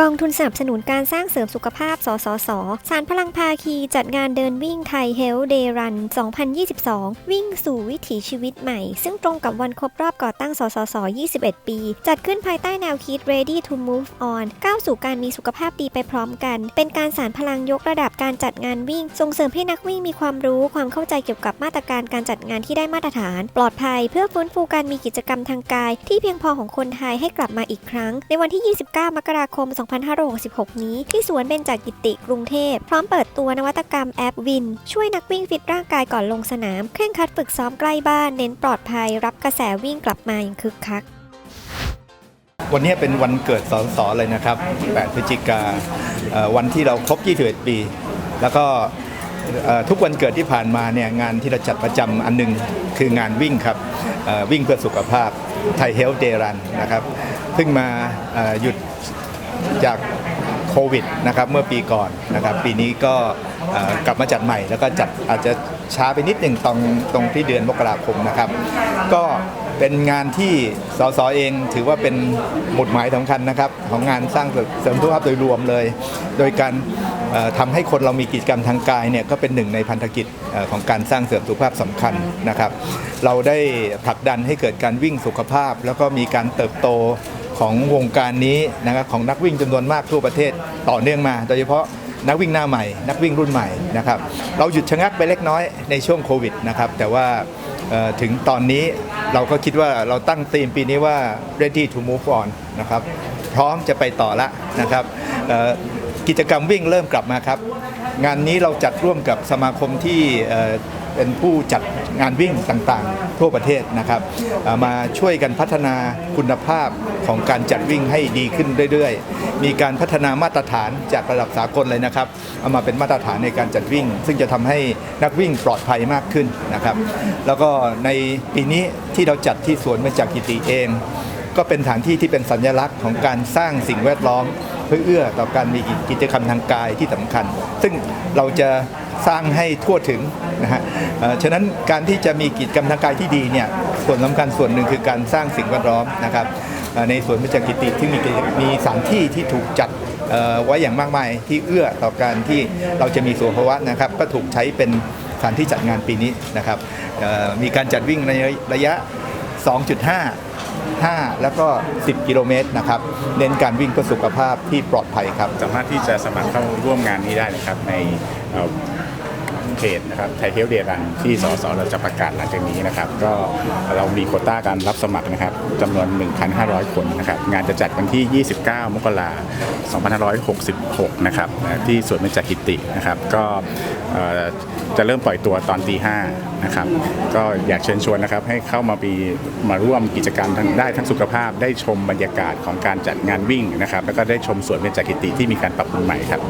กองทุนสนับสนุนการสร้างเสริมสุขภาพ สสส สารพลังภาคีจัดงานเดินวิ่งไทยเฮลเดย์รัน 2022 วิ่งสู่วิถีชีวิตใหม่ ซึ่งตรงกับวันครบรอบก่อตั้ง สสส 21 ปี จัดขึ้นภายใต้แนวคิด Ready to Move On ก้าวสู่การมีสุขภาพดีไปพร้อมกัน เป็นการสารพลังยกระดับการจัดงานวิ่ง ส่งเสริมให้นักวิ่งมีความรู้ความเข้าใจเกี่ยวกับมาตรการการจัดงานที่ได้มาตรฐาน ปลอดภัยเพื่อฟื้นฟูการมีกิจกรรมทางกาย ที่เพียงพอของคนไทยให้กลับมาอีกครั้ง ในวันที่ 29 มกราคม 2 2566 นี้ที่สวนเบญจกิติกรุงเทพ พร้อมเปิดตัวนวัตกรรมแอปวิน ช่วยนักวิ่งฟิตร่างกายก่อนลงสนาม เคร่งคัดฝึกซ้อมใกล้บ้าน เน้นปลอดภัย รับกระแสวิ่งกลับมาอย่างคึกคักวันนี้เป็นวันเกิดสสเลยนะครับ 8 พฤศจิกาวันที่เราครบ 21 ปี แล้วก็ทุกวันเกิดที่ผ่านมาเนี่ยงานที่เราจัดประจำอันหนึงคืองานวิ่งครับวิ่งเพื่อสุขภาพไทยเฮล t ์เดรันนะครับเพิ่งมาหยุด จากโควิดนะครับเมื่อปีก่อนนะครับปีนี้ก็กลับมาจัดใหม่ แล้วก็จัดอาจจะช้าไปนิดหนึ่งตรงตรงที่เดือนมกราคมนะครับ ก็เป็นงานที่สสเองถือว่าเป็นหมุดหมายสำคัญนะครับ ของงานสร้างเสริมสุขภาพโดยรวมเลย โดยการเอ่อทำให้คนเรามีกิจกรรมทางกายเนี่ยก็เป็นหนึ่งในพันธกิจของการสร้างเสริมสุขภาพสำคัญนะครับ เราได้ผลักดันให้เกิดการวิ่งสุขภาพ แล้วก็มีการเติบโต ของวงการนี้นะครับของนักวิ่งจำนวนมากทั่วประเทศต่อเนื่องมา โดยเฉพาะนักวิ่งหน้าใหม่ นักวิ่งรุ่นใหม่นะครับเราหยุดชะงักไปเล็กน้อยในช่วงโควิดนะครับแต่ว่าถึงตอนนี้เราก็คิดว่าเราตั้งธีมปีนี้ว่า ready to move on นะครับพร้อมจะไปต่อละนะครับกิจกรรมวิ่งเริ่มกลับมาครับ งานนี้เราจัดร่วมกับสมาคมที่ เป็นผู้จัดงานวิ่งต่างๆ ทั่วประเทศนะครับมาช่วยกันพัฒนาคุณภาพของการจัดวิ่งให้ดีขึ้นเรื่อยๆ มีการพัฒนามาตรฐานจากระดับสากลเลยนะครับ เอามาเป็นมาตรฐานในการจัดวิ่ง ซึ่งจะทำให้นักวิ่งปลอดภัยมากขึ้นนะครับ แล้วก็ในปีนี้ที่เราจัดที่สวนเบญจกิติเอง ก็เป็นฐานที่ที่เป็นสัญลักษณ์ของการสร้างสิ่งแวดล้อม เพื่อเอื้อต่อการมีกิจกรรมทางกายที่สำคัญ ซึ่งเราจะสร้างให้ทั่วถึงนะฮะฉะนั้นการที่จะมีกิจกรรมทางกายที่ดีเนี่ยส่วนสำคัญส่วนหนึ่งคือการสร้างสิ่งแวดล้อมนะครับในสวนวิจกิติที่มีมีสถานที่ที่ถูกจัดไว้อย่างมากมายที่เอื้อต่อการที่เราจะมีสุขภาวะนะครับ ก็ถูกใช้เป็นสถานที่จัดงานปีนี้นะครับมีการจัดวิ่งในระยะ 2.5 5 แล้วก็ 10 กิโลเมตรนะครับ เน้นการวิ่งเพื่อสุขภาพที่ปลอดภัยครับ สามารถที่จะสมัครเข้าร่วมงานนี้ได้นะครับในเอ่อ เพจนะครับไทยเฮลเดียรันที่สสเราจะประกาศหลังจากนี้นะครับ ก็เรามีโควต้าการรับสมัครนะครับจำนวน 1,500 คนนะครับ งานจะจัดวันที่ 29 มกราคม 2566 นะครับที่สวนเบญจกิตินะครับ ก็จะเริ่มปล่อยตัวตอนตีห้านะครับ ก็อยากเชิญชวนนะครับให้เข้ามามีมาร่วมกิจกรรมทั้งได้ทั้งสุขภาพได้ชมบรรยากาศของการจัดงานวิ่งนะครับ แล้วก็ได้ชมสวนเบญจกิติที่มีการปรับปรุงใหม่ครับ